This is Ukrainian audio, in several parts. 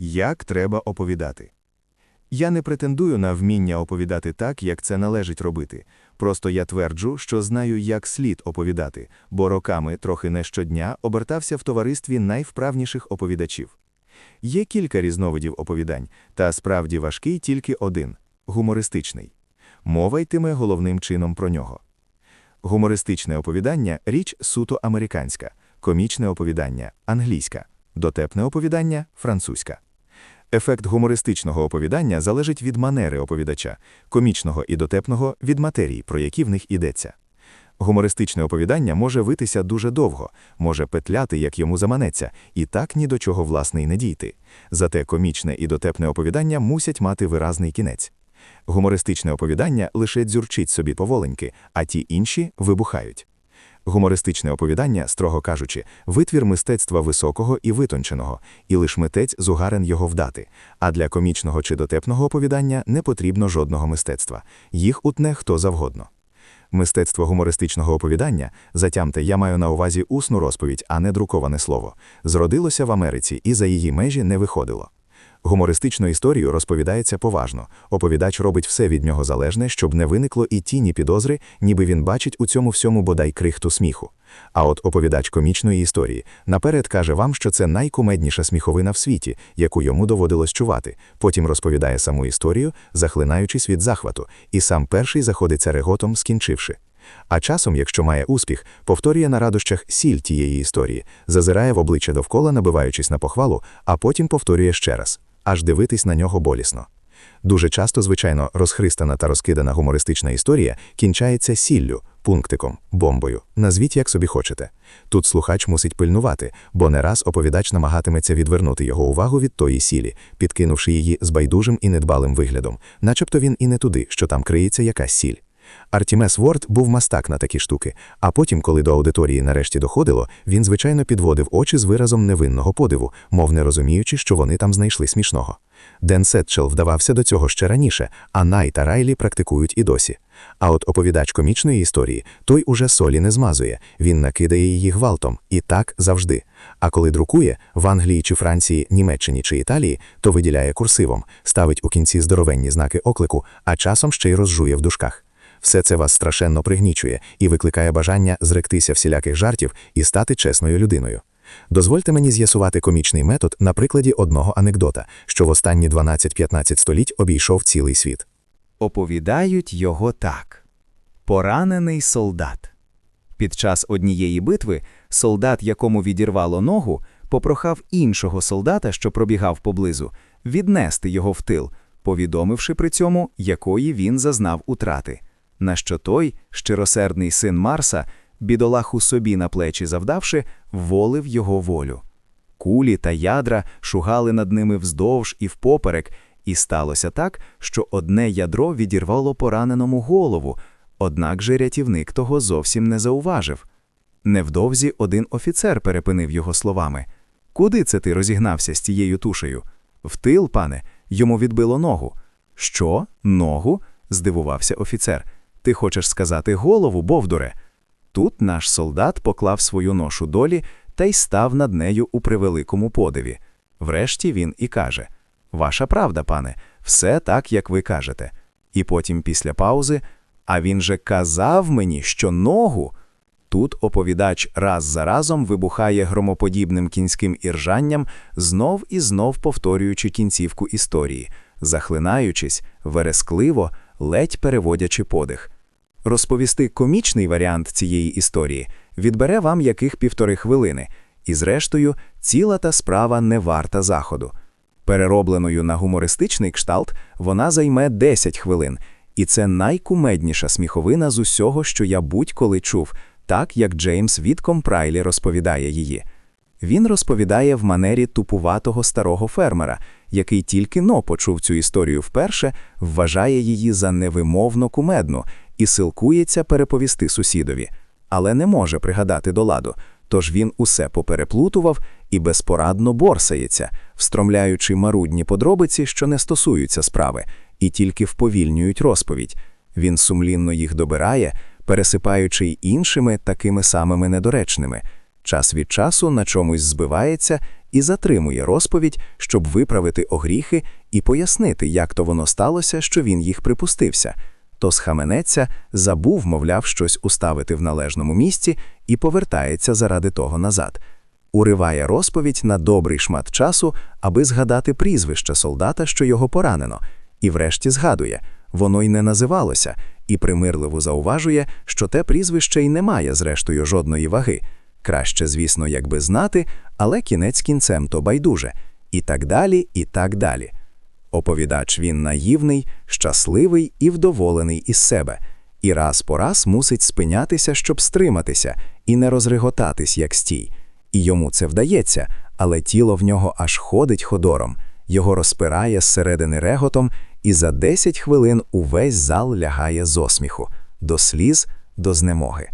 Як треба оповідати. Я не претендую на вміння оповідати так, як це належить робити. Просто я тверджу, що знаю, як слід оповідати, бо роками, трохи не щодня, обертався в товаристві найвправніших оповідачів. Є кілька різновидів оповідань, та справді важкий тільки один гумористичний. Мова йтиме головним чином про нього. Гумористичне оповідання річ суто американська, комічне оповідання англійська, дотепне оповідання французька. Ефект гумористичного оповідання залежить від манери оповідача, комічного і дотепного від матерії, про які в них ідеться. Гумористичне оповідання може витися дуже довго, може петляти, як йому заманеться, і так ні до чого власне й не дійти. Зате комічне і дотепне оповідання мусять мати виразний кінець. Гумористичне оповідання лише дзюрчить собі поволеньки, а ті інші вибухають. Гумористичне оповідання, строго кажучи, витвір мистецтва високого і витонченого, і лиш митець зугарен його вдати. А для комічного чи дотепного оповідання не потрібно жодного мистецтва. Їх утне хто завгодно. Мистецтво гумористичного оповідання, затямте, я маю на увазі усну розповідь, а не друковане слово, зродилося в Америці і за її межі не виходило. Гумористичну історію розповідається поважно. Оповідач робить все від нього залежне, щоб не виникло і тіні підозри, ніби він бачить у цьому всьому бодай крихту сміху. А от оповідач комічної історії наперед каже вам, що це найкумедніша сміховина в світі, яку йому доводилось чувати. Потім розповідає саму історію, захлинаючись від захвату, і сам перший заходиться реготом, скінчивши. А часом, якщо має успіх, повторює на радощах сіль тієї історії, зазирає в обличчя довкола, набиваючись на похвалу, а потім повторює ще раз аж дивитись на нього болісно. Дуже часто, звичайно, розхристана та розкидана гумористична історія кінчається сіллю, пунктиком, бомбою. Назвіть, як собі хочете. Тут слухач мусить пильнувати, бо не раз оповідач намагатиметься відвернути його увагу від тої сілі, підкинувши її з байдужим і недбалим виглядом, начебто він і не туди, що там криється якась сіль. Артімес Ворд був мастак на такі штуки, а потім, коли до аудиторії нарешті доходило, він, звичайно, підводив очі з виразом невинного подиву, мов не розуміючи, що вони там знайшли смішного. Ден Сетчел вдавався до цього ще раніше, а Най та Райлі практикують і досі. А от оповідач комічної історії той уже солі не змазує, він накидає її гвалтом, і так завжди. А коли друкує в Англії чи Франції, Німеччині чи Італії, то виділяє курсивом, ставить у кінці здоровенні знаки оклику, а часом ще й розжує в дужках. Все це вас страшенно пригнічує і викликає бажання зректися всіляких жартів і стати чесною людиною. Дозвольте мені з'ясувати комічний метод на прикладі одного анекдота, що в останні 12-15 століть обійшов цілий світ. Оповідають його так: Поранений солдат. Під час однієї битви солдат, якому відірвало ногу, попрохав іншого солдата, що пробігав поблизу, віднести його в тил, повідомивши при цьому, якої він зазнав утрати. На що той, щиросердний син Марса, бідолаху собі на плечі завдавши, волив його волю. Кулі та ядра шугали над ними вздовж і впоперек, і сталося так, що одне ядро відірвало пораненому голову, однак же рятівник того зовсім не зауважив. Невдовзі один офіцер перепинив його словами Куди це ти розігнався з тією тушею? В тил, пане, йому відбило ногу. Що? Ногу? здивувався офіцер. Ти хочеш сказати голову, Бовдуре? Тут наш солдат поклав свою ношу долі та й став над нею у превеликому подиві. Врешті він і каже: Ваша правда, пане, все так, як ви кажете. І потім, після паузи, а він же казав мені, що ногу. Тут оповідач раз за разом вибухає громоподібним кінським іржанням, знов і знов повторюючи кінцівку історії, захлинаючись, верескливо, ледь переводячи подих. Розповісти комічний варіант цієї історії відбере вам яких півтори хвилини, і, зрештою, ціла та справа не варта заходу. Переробленою на гумористичний кшталт вона займе 10 хвилин, і це найкумедніша сміховина з усього, що я будь-коли чув, так як Джеймс Вітком Прайлі розповідає її. Він розповідає в манері тупуватого старого фермера, який тільки но почув цю історію вперше, вважає її за невимовно кумедну і силкується переповісти сусідові, але не може пригадати до ладу, тож він усе попереплутував і безпорадно борсається, встромляючи марудні подробиці, що не стосуються справи, і тільки вповільнюють розповідь. Він сумлінно їх добирає, пересипаючи й іншими такими самими недоречними. Час від часу на чомусь збивається і затримує розповідь, щоб виправити огріхи і пояснити, як то воно сталося, що він їх припустився. То схаменеться, забув, мовляв, щось уставити в належному місці і повертається заради того назад. Уриває розповідь на добрий шмат часу, аби згадати прізвище солдата, що його поранено, і врешті згадує, воно й не називалося, і примирливо зауважує, що те прізвище й не має, зрештою, жодної ваги. Краще, звісно, якби знати, але кінець кінцем то байдуже. І так далі, і так далі. Оповідач він наївний, щасливий і вдоволений із себе, і раз по раз мусить спинятися, щоб стриматися, і не розреготатись, як стій. І йому це вдається, але тіло в нього аж ходить ходором, його розпирає зсередини реготом, і за 10 хвилин увесь зал лягає з осміху, до сліз, до знемоги.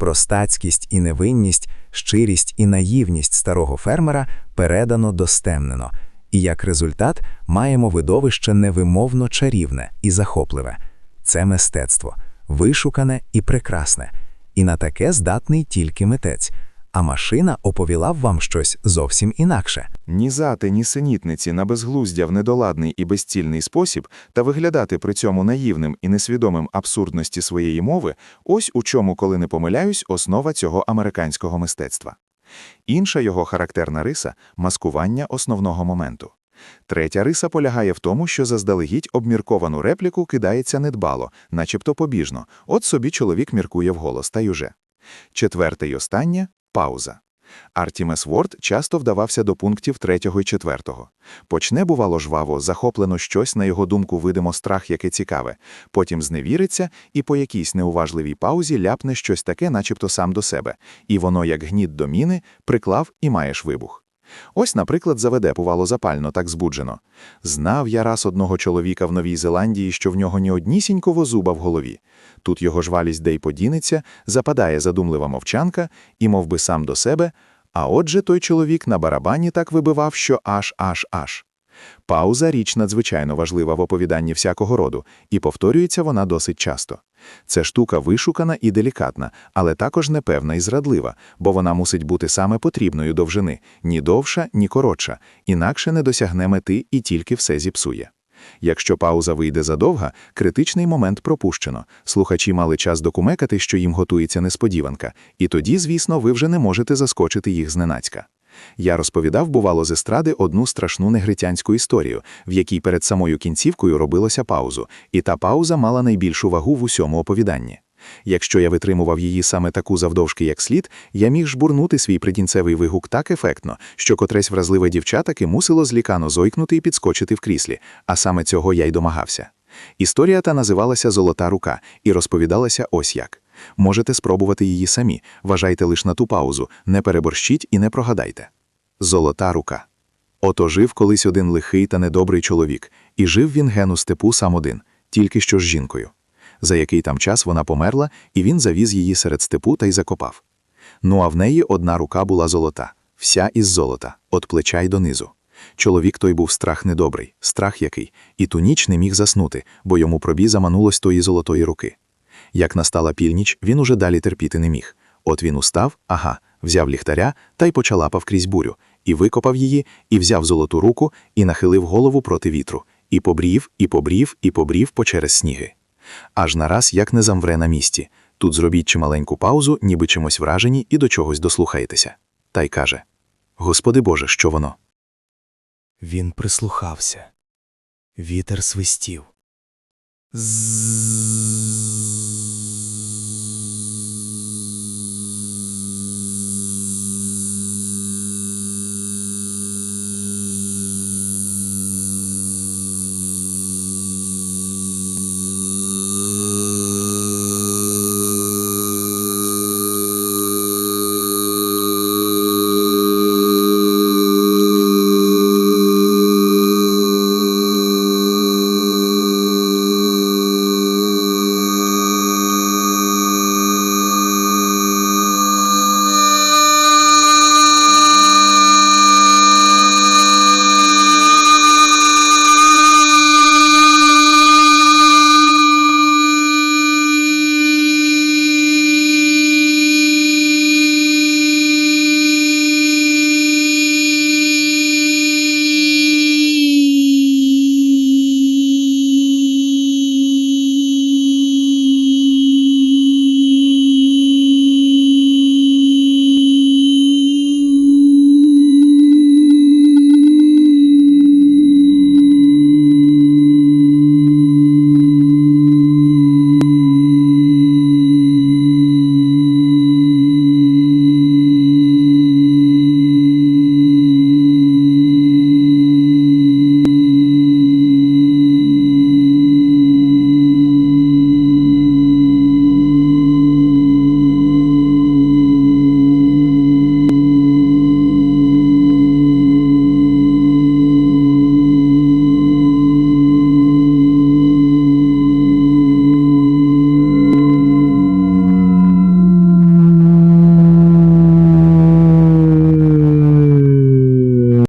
Простацькість і невинність, щирість і наївність старого фермера передано достемнено, і як результат маємо видовище невимовно чарівне і захопливе. Це мистецтво, вишукане і прекрасне, і на таке здатний тільки митець, а машина оповіла вам щось зовсім інакше. Нізати нісенітниці на безглуздя в недоладний і безцільний спосіб та виглядати при цьому наївним і несвідомим абсурдності своєї мови – ось у чому, коли не помиляюсь, основа цього американського мистецтва. Інша його характерна риса – маскування основного моменту. Третя риса полягає в тому, що заздалегідь обмірковану репліку кидається недбало, начебто побіжно. От собі чоловік міркує вголос, та й уже. Четверте й останнє – пауза. Артімес Ворд часто вдавався до пунктів третього і четвертого. Почне, бувало, жваво, захоплено щось, на його думку, видимо страх, яке цікаве, потім зневіриться і по якійсь неуважливій паузі ляпне щось таке, начебто сам до себе, і воно, як гніт до міни, приклав і маєш вибух. Ось, наприклад, заведе, бувало, запально, так збуджено. Знав я раз одного чоловіка в Новій Зеландії, що в нього ні однісінького зуба в голові. Тут його жвалість де й подінеться, западає задумлива мовчанка і мов би сам до себе, а отже той чоловік на барабані так вибивав, що аж аж аж. Пауза – річ надзвичайно важлива в оповіданні всякого роду, і повторюється вона досить часто. Це штука вишукана і делікатна, але також непевна і зрадлива, бо вона мусить бути саме потрібною довжини, ні довша, ні коротша, інакше не досягне мети і тільки все зіпсує. Якщо пауза вийде задовга, критичний момент пропущено. Слухачі мали час докумекати, що їм готується несподіванка, і тоді, звісно, ви вже не можете заскочити їх зненацька. Я розповідав, бувало, з естради одну страшну негритянську історію, в якій перед самою кінцівкою робилося паузу, і та пауза мала найбільшу вагу в усьому оповіданні. Якщо я витримував її саме таку завдовжки, як слід, я міг жбурнути свій придінцевий вигук так ефектно, що котресь вразливе дівчатаки мусило злікано зойкнути і підскочити в кріслі, а саме цього я й домагався. Історія та називалася Золота рука і розповідалася ось як. Можете спробувати її самі, вважайте лише на ту паузу, не переборщіть і не прогадайте. Золота рука. Ото жив колись один лихий та недобрий чоловік, і жив він ген у степу сам один, тільки що з жінкою. За який там час вона померла, і він завіз її серед степу та й закопав. Ну а в неї одна рука була золота, вся із золота, от плеча й донизу. Чоловік той був страх недобрий, страх який, і ту ніч не міг заснути, бо йому пробі заманулось тої золотої руки. Як настала північ, він уже далі терпіти не міг. От він устав, ага, взяв ліхтаря та й почалапав крізь бурю, і викопав її, і взяв золоту руку, і нахилив голову проти вітру, і побрів, і побрів, і побрів по через сніги. Аж нараз як не замвре на місці. Тут зробіть чималеньку паузу, ніби чимось вражені, і до чогось дослухаєтеся. Та й каже: Господи Боже, що воно? Він прислухався. Вітер свистів. З